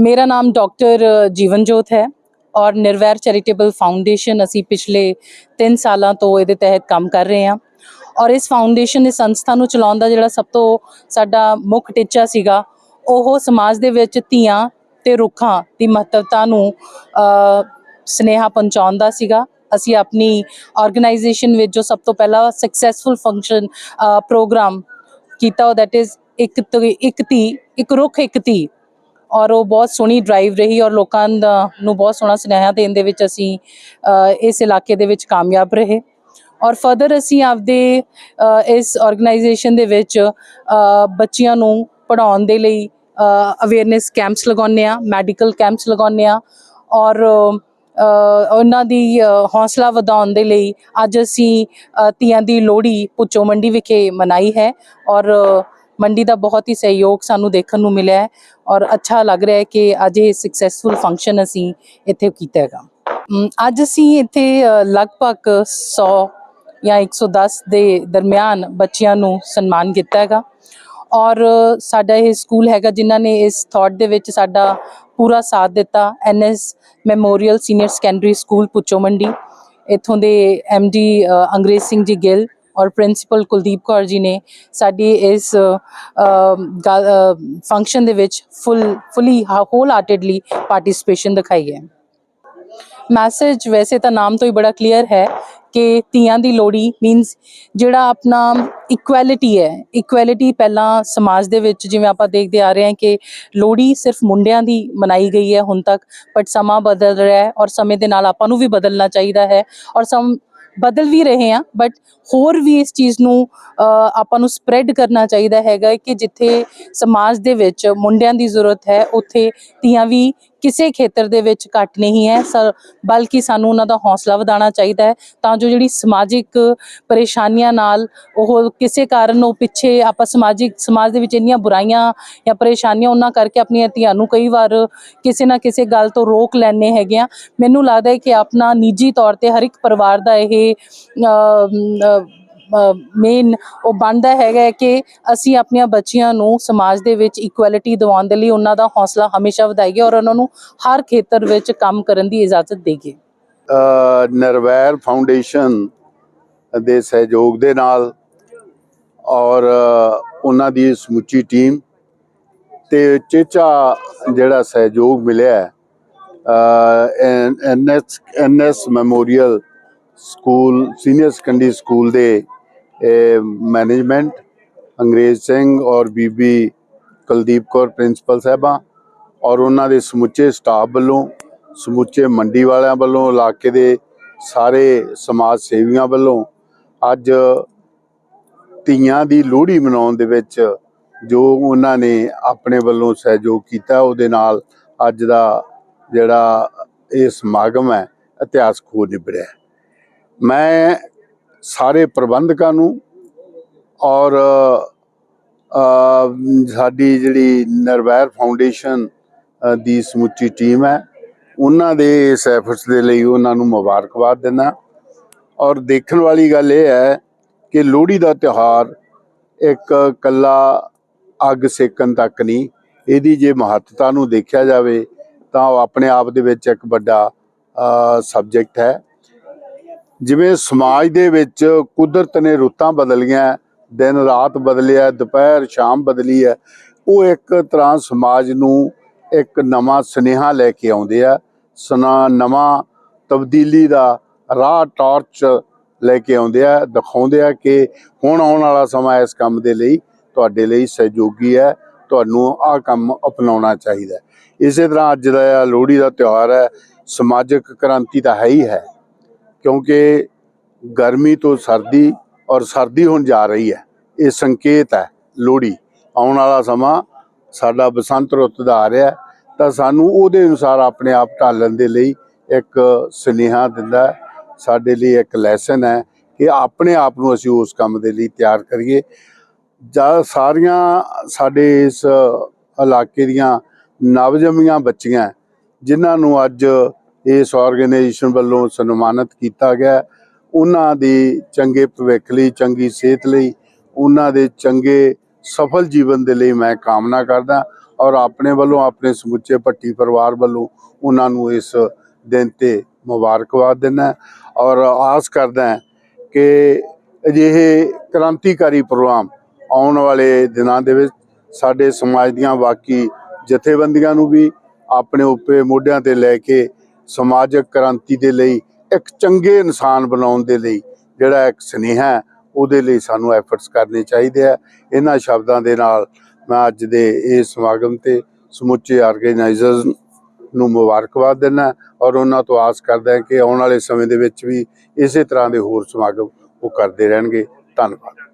ਮੇਰਾ ਨਾਮ ਡਾਕਟਰ ਜੀਵਨਜੋਤ ਹੈ ਔਰ ਨਿਰਵੈਰ ਚੈਰੀਟੇਬਲ ਫਾਊਂਡੇਸ਼ਨ ਅਸੀਂ ਪਿਛਲੇ 3 ਸਾਲਾਂ ਤੋਂ ਇਹਦੇ ਤਹਿਤ ਕੰਮ ਕਰ ਰਹੇ ਹਾਂ ਔਰ ਇਸ ਫਾਊਂਡੇਸ਼ਨ ਇਸ ਸੰਸਥਾ ਨੂੰ ਚਲਾਉਣ ਦਾ ਜਿਹੜਾ ਸਭ ਤੋਂ ਸਾਡਾ ਮੁੱਖ ਟੀਚਾ ਸੀਗਾ ਉਹ ਸਮਾਜ ਦੇ ਵਿੱਚ ਧੀਆਂ ਤੇ ਰੁੱਖਾਂ ਦੀ ਮਹੱਤਵਤਾ ਨੂੰ ਅ, ਸੁਨੇਹਾ ਪਹੁੰਚਾਉਣ ਦਾ ਸੀਗਾ। ਅਸੀਂ ਆਪਣੀ ਆਰਗੇਨਾਈਜੇਸ਼ਨ ਵਿੱਚ ਜੋ ਸਭ ਤੋਂ ਪਹਿਲਾ ਸਕਸੈਸਫੁਲ ਫੰਕਸ਼ਨ ਪ੍ਰੋਗਰਾਮ ਕੀਤਾ ਉਹ ਦੈਟ ਇਜ਼ ਇੱਕ ਧੀ- ਇੱਕ ਧੀ ਇੱਕ ਰੁੱਖ ਇੱਕ ਧੀ ਔਰ ਉਹ ਬਹੁਤ ਸੋਹਣੀ ਡਰਾਈਵ ਰਹੀ ਔਰ ਲੋਕਾਂ ਦਾ ਨੂੰ ਬਹੁਤ ਸੋਹਣਾ ਸੁਨੇਹਾ ਦੇਣ ਦੇ ਵਿੱਚ ਅਸੀਂ ਇਸ ਇਲਾਕੇ ਦੇ ਵਿੱਚ ਕਾਮਯਾਬ ਰਹੇ। ਔਰ ਫਰਦਰ ਅਸੀਂ ਆਪਦੇ ਇਸ ਆਰਗੇਨਾਈਜੇਸ਼ਨ ਦੇ ਵਿੱਚ ਬੱਚਿਆਂ ਨੂੰ ਪੜਾਉਣ ਦੇ ਲਈ ਅਵੇਅਰਨੈਸ ਕੈਂਪਸ ਲਗਾਉਂਦੇ ਆ ਮੈਡੀਕਲ ਕੈਂਪਸ ਲਗਾਉਂਦੇ ਆ ਔਰ ਉਹਨਾਂ ਦੀ ਅ, ਹੌਸਲਾ ਵਧਾਉਣ ਦੇ ਲਈ ਅੱਜ ਅਸੀਂ ਅ, ਤੀਆਂ ਦੀ ਲੋਹੜੀ ਪੁੱਚੋ ਮੰਡੀ ਵਿਖੇ ਮਨਾਈ ਹੈ ਔਰ ਮੰਡੀ ਦਾ ਬਹੁਤ ਹੀ ਸਹਿਯੋਗ ਸਾਨੂੰ ਦੇਖਣ ਨੂੰ ਮਿਲਿਆ ਹੈ ਔਰ ਅੱਛਾ ਲੱਗ ਰਿਹਾ ਹੈ ਕਿ ਅੱਜ ਇਹ ਸਕਸੈਸਫੁਲ ਫੰਕਸ਼ਨ ਅਸੀਂ ਇੱਥੇ ਕੀਤਾ ਹੈਗਾ। ਅੱਜ ਅਸੀਂ ਇੱਥੇ ਲਗਭਗ 100 ਜਾਂ 110 ਦੇ ਦਰਮਿਆਨ ਬੱਚਿਆਂ ਨੂੰ ਸਨਮਾਨ ਕੀਤਾ ਹੈਗਾ। ਔਰ ਸਾਡਾ ਇਹ ਸਕੂਲ ਹੈਗਾ ਜਿਨ੍ਹਾਂ ਨੇ ਇਸ ਥਾਟ ਦੇ ਵਿੱਚ ਸਾਡਾ ਪੂਰਾ ਸਾਥ ਦਿੱਤਾ N S memorial senior secondary school Pucho Mandi. ਇਥੋਂ ਦੇ ਐਮਡੀ ਅੰਗਰੇਜ਼ ਸਿੰਘ ਜੀ ਗਿੱਲ ਔਰ ਪ੍ਰਿੰਸੀਪਲ ਕੁਲਦੀਪ ਕੌਰ ਜੀ ਨੇ ਸਾਡੀ ਇਸ ਫੰਕਸ਼ਨ ਦੇ ਵਿੱਚ ਫੁੱਲ ਫੁੱਲੀ ਹੋਲ ਹਾਰਟedly ਪਾਰਟਿਸਿਪੇਸ਼ਨ ਦਿਖਾਈ ਹੈ। ਮੈਸੇਜ ਵੈਸੇ ਤਾਂ ਨਾਮ ਤੋਂ ਹੀ ਬੜਾ ਕਲੀਅਰ ਹੈ ਕਿ ਧੀਆਂ ਦੀ ਲੋੜੀ ਮੀਨਸ ਜਿਹੜਾ ਆਪਣਾ ਇਕੁਐਲਿਟੀ ਹੈ ਇਕੁਐਲਿਟੀ ਪਹਿਲਾਂ ਸਮਾਜ ਦੇ ਵਿੱਚ ਜਿਵੇਂ ਆਪਾਂ ਦੇਖਦੇ ਆ ਰਹੇ ਹਾਂ ਕਿ ਲੋੜੀ ਸਿਰਫ ਮੁੰਡਿਆਂ ਦੀ ਮਨਾਈ ਗਈ ਹੈ ਹੁਣ ਤੱਕ ਬਟ ਸਮਾਂ ਬਦਲ ਰਿਹਾ ਹੈ ਔਰ ਸਮੇਂ ਦੇ ਨਾਲ ਆਪਾਂ ਨੂੰ ਵੀ ਬਦਲਣਾ ਚਾਹੀਦਾ ਹੈ ਔਰ ਸਮ ਬਦਲ ਵੀ ਰਹੇ ਆ ਬਟ ਹੋਰ ਵੀ ਇਸ ਚੀਜ਼ ਨੂੰ ਅ, ਆਪਾਂ ਨੂੰ ਸਪਰੈਡ ਕਰਨਾ ਚਾਹੀਦਾ ਹੈਗਾ ਕਿ ਜਿੱਥੇ ਸਮਾਜ ਦੇ ਵਿੱਚ ਮੁੰਡਿਆਂ ਦੀ ਜ਼ਰੂਰਤ ਹੈ ਉੱਥੇ ਧੀਆਂ ਵੀ ਕਿਸੇ ਖੇਤਰ ਦੇ ਵਿੱਚ ਘੱਟ ਨਹੀਂ ਹੈ, ਸ- ਬਲਕਿ ਸਾਨੂੰ ਉਹਨਾਂ ਦਾ ਹੌਸਲਾ ਵਧਾਉਣਾ ਚਾਹੀਦਾ ਹੈ, ਤਾਂ ਜੋ ਜਿਹੜੀ ਸਮਾਜਿਕ ਪਰੇਸ਼ਾਨੀਆਂ ਨਾਲ ਉਹ ਕਿਸੇ ਕਾਰਨ ਉਹ ਪਿੱਛੇ ਆਪਾਂ ਸਮਾਜਿਕ, ਸਮਾਜ ਦੇ ਵਿੱਚ ਇੰਨੀਆਂ ਬੁਰਾਈਆਂ ਜਾਂ ਪਰੇਸ਼ਾਨੀਆਂ ਉਹਨਾਂ ਕਰਕੇ ਆਪਣੀਆਂ ਧੀਆਂ ਨੂੰ ਕਈ ਵਾਰ ਕਿਸੇ ਨਾ ਕਿਸੇ ਗੱਲ ਤੋਂ ਰੋਕ ਲੈਣੇ ਹੈਗੇ ਆ ਮੈਨੂੰ ਲੱਗਦਾ ਹੈ ਕਿ ਆਪਣਾ ਨਿੱਜੀ ਤੌਰ ਤੇ ਹਰ ਇੱਕ ਪਰਿਵਾਰ ਦਾ ਇਹ ਮੇਨ ਉਹ ਬਣਦਾ ਹੈਗਾ ਹੈ ਕਿ ਅਸੀਂ ਆਪਣੀਆਂ ਬੱਚੀਆਂ ਨੂੰ ਸਮਾਜ ਦੇ ਵਿੱਚ ਇਕੁਐਲਿਟੀ ਦਿਵਾਉਣ ਦੇ ਲਈ ਉਹਨਾਂ ਦਾ ਹੌਸਲਾ ਹਮੇਸ਼ਾ ਵਧਾਈਏ ਔਰ ਉਹਨਾਂ ਨੂੰ ਹਰ ਖੇਤਰ ਵਿੱਚ ਕੰਮ ਕਰਨ ਦੀ ਇਜਾਜ਼ਤ ਦੇਈਏ। ਅ, ਫਾਊਂਡੇਸ਼ਨ ਦੇ ਸਹਿਯੋਗ ਦੇ ਨਾਲ ਔਰ ਉਹਨਾਂ ਦੀ ਸਮੁੱਚੀ ਟੀਮ ਤੇ ਚੇਚਾ ਜਿਹੜਾ ਸਹਿਯੋਗ ਮਿਲਿਆ N S N S memorial school senior secondary school ਦੇ ਮੈਨੇਜਮੈਂਟ ਅੰਗਰੇਜ਼ ਸਿੰਘ ਔਰ ਬੀਬੀ ਕੁਲਦੀਪ ਕੌਰ ਪ੍ਰਿੰਸੀਪਲ ਸਾਹਿਬਾਂ ਔਰ ਉਹਨਾਂ ਦੇ ਸਮੁੱਚੇ ਸਟਾਫ ਵੱਲੋਂ, ਸਮੁੱਚੇ ਮੰਡੀ ਵਾਲਿਆਂ ਵੱਲੋਂ, ਇਲਾਕੇ ਦੇ ਸਾਰੇ ਸਮਾਜ ਸੇਵੀਆਂ ਵੱਲੋਂ ਅੱਜ ਧੀਆਂ ਦੀ ਲੋਹੜੀ ਮਨਾਉਣ ਦੇ ਵਿੱਚ ਜੋ ਉਹਨਾਂ ਨੇ ਆਪਣੇ ਵੱਲੋਂ ਸਹਿਯੋਗ ਕੀਤਾ, ਉਹਦੇ ਨਾਲ ਅੱਜ ਦਾ ਜਿਹੜਾ ਇਹ ਸਮਾਗਮ ਹੈ ਇਤਿਹਾਸ ਖੋ ਨਿਬੜਿਆ ਮੈਂ ਸਾਰੇ ਪ੍ਰਬੰਧਕਾਂ ਨੂੰ ਔਰ ਸਾਡੀ ਜਿਹੜੀ ਨਿਰਵੈਰ ਫਾਊਂਡੇਸ਼ਨ ਦੀ ਸਮੁੱਚੀ ਟੀਮ ਹੈ, ਉਹਨਾਂ ਦੇ ਇਸ ਐਫਰਟਸ ਦੇ ਲਈ ਉਹਨਾਂ ਨੂੰ ਮੁਬਾਰਕਬਾਦ ਦਿੰਦਾ। ਔਰ ਦੇਖਣ ਵਾਲੀ ਗੱਲ ਇਹ ਹੈ ਕਿ ਲੋਹੜੀ ਦਾ ਤਿਉਹਾਰ ਇੱਕ ਕੱਲਾ ਅੱਗ ਸੇਕਣ ਤੱਕ ਨਹੀਂ, ਇਹਦੀ ਜੇ ਮਹੱਤਤਾ ਨੂੰ ਦੇਖਿਆ ਜਾਵੇ ਤਾਂ ਉਹ ਆਪਣੇ ਆਪ ਦੇ ਵਿੱਚ ਇੱਕ ਵੱਡਾ ਸਬਜੈਕਟ ਹੈ। ਜਿਵੇਂ ਸਮਾਜ ਦੇ ਵਿੱਚ ਕੁਦਰਤ ਨੇ ਰੁੱਤਾਂ ਬਦਲੀਆਂ, ਦਿਨ ਰਾਤ ਬਦਲਿਆ, ਦੁਪਹਿਰ ਸ਼ਾਮ ਬਦਲੀ ਹੈ, ਉਹ ਇੱਕ ਤਰ੍ਹਾਂ ਸਮਾਜ ਨੂੰ ਇੱਕ ਨਵਾਂ ਸੁਨੇਹਾ ਲੈ ਕੇ ਆਉਂਦੇ ਆ, ਸਨਾ, ਨਵਾਂ ਤਬਦੀਲੀ ਦਾ ਰਾਹ ਟਾਰਚ ਲੈ ਕੇ ਆਉਂਦੇ ਆ, ਦਿਖਾਉਂਦੇ ਆ ਕਿ ਹੁਣ ਆਉਣ ਵਾਲਾ ਸਮਾਂ ਇਸ ਕੰਮ ਦੇ ਲਈ ਤੁਹਾਡੇ ਲਈ ਸਹਿਯੋਗੀ ਹੈ, ਤੁਹਾਨੂੰ ਆਹ ਕੰਮ ਅਪਣਾਉਣਾ ਚਾਹੀਦਾ ਇਸੇ ਤਰ੍ਹਾਂ ਅੱਜ ਦਾ ਲੋਹੜੀ ਦਾ ਤਿਉਹਾਰ ਹੈ, ਸਮਾਜਿਕ ਕ੍ਰਾਂਤੀ ਤਾਂ ਹੈ ਹੀ ਹੈ। ਕਿਉਂਕਿ ਗਰਮੀ ਤੋਂ ਸਰਦੀ ਔਰ ਸਰਦੀ ਹੁਣ ਜਾ ਰਹੀ ਹੈ, ਇਹ ਸੰਕੇਤ ਹੈ, ਲੋਹੜੀ ਆਉਣ ਵਾਲਾ ਸਮਾਂ ਸਾਡਾ ਬਸੰਤ ਰੁੱਤ ਦਾ ਆ ਰਿਹਾ ਤਾਂ ਸਾਨੂੰ ਉਹਦੇ ਅਨੁਸਾਰ ਆਪਣੇ ਆਪ ਢਾਲਣ ਦੇ ਲਈ ਇੱਕ ਸੁਨੇਹਾ ਦਿੰਦਾ ਸਾਡੇ ਲਈ ਇੱਕ ਲੈਸਨ ਹੈ ਕਿ ਆਪਣੇ ਆਪ ਨੂੰ ਅਸੀਂ ਉਸ ਕੰਮ ਦੇ ਲਈ ਤਿਆਰ ਕਰੀਏ। ਜਾਂ ਸਾਰੀਆਂ ਸਾਡੇ ਇਸ ਇਲਾਕੇ ਦੀਆਂ ਨਵਜੰਮੀਆਂ ਬੱਚੀਆਂ, ਜਿਨ੍ਹਾਂ ਨੂੰ ਅੱਜ ਇਸ ਆਰਗੇਨਾਈਜੇਸ਼ਨ ਵੱਲੋਂ ਸਨਮਾਨਿਤ ਕੀਤਾ ਗਿਆ। ਉਹਨਾਂ ਦੀ ਚੰਗੇ ਭਵਿੱਖ ਲਈ, ਚੰਗੀ ਸਿਹਤ ਲਈ, ਉਹਨਾਂ ਦੇ ਚੰਗੇ ਸਫਲ ਜੀਵਨ ਦੇ ਲਈ ਮੈਂ ਕਾਮਨਾ ਕਰਦਾ ਔਰ ਆਪਣੇ ਵੱਲੋਂ, ਆਪਣੇ ਸਮੁੱਚੇ ਭੱਟੀ ਪਰਿਵਾਰ ਵੱਲੋਂ ਉਹਨਾਂ ਨੂੰ ਇਸ ਦਿਨ ਤੇ ਮੁਬਾਰਕਬਾਦ ਦਿੰਦਾ ਔਰ ਆਸ ਕਰਦਾ ਕਿ ਅਜਿਹੇ ਕ੍ਰਾਂਤੀਕਾਰੀ ਪ੍ਰੋਗਰਾਮ ਆਉਣ ਵਾਲੇ ਦਿਨਾਂ ਦੇ ਵਿੱਚ ਸਾਡੇ ਸਮਾਜ ਦੀਆਂ ਬਾਕੀ ਜਥੇਬੰਦੀਆਂ ਨੂੰ ਵੀ ਆਪਣੇ ਉੱਪਰ ਮੋਢਿਆਂ ਤੇ ਲੈ ਕੇ ਸਮਾਜਿਕ ਕ੍ਰਾਂਤੀ ਦੇ ਲਈ ਇੱਕ ਚੰਗੇ ਇਨਸਾਨ ਬਣਾਉਣ ਦੇ ਲਈ ਜਿਹੜਾ ਇੱਕ ਸੁਨੇਹਾ ਹੈ, ਉਹਦੇ ਲਈ ਸਾਨੂੰ ਐਫਰਟਸ ਕਰਨੇ ਚਾਹੀਦੇ ਆ। ਇਹਨਾਂ ਸ਼ਬਦਾਂ ਦੇ ਨਾਲ ਮੈਂ ਅੱਜ ਦੇ ਇਸ ਸਮਾਗਮ ਤੇ ਸਮੁੱਚੇ ਆਰਗੇਨਾਈਜ਼ਰਸ ਨੂੰ ਮੁਬਾਰਕਬਾਦ ਦਿੰਦਾ ਔਰ ਉਹਨਾਂ ਤੋਂ ਆਸ ਕਰਦਾ ਕਿ ਆਉਣ ਵਾਲੇ ਸਮੇਂ ਦੇ ਵਿੱਚ ਵੀ ਇਸੇ ਤਰ੍ਹਾਂ ਦੇ ਹੋਰ ਸਮਾਗਮ ਉਹ ਕਰਦੇ ਰਹਿਣਗੇ। ਧੰਨਵਾਦ।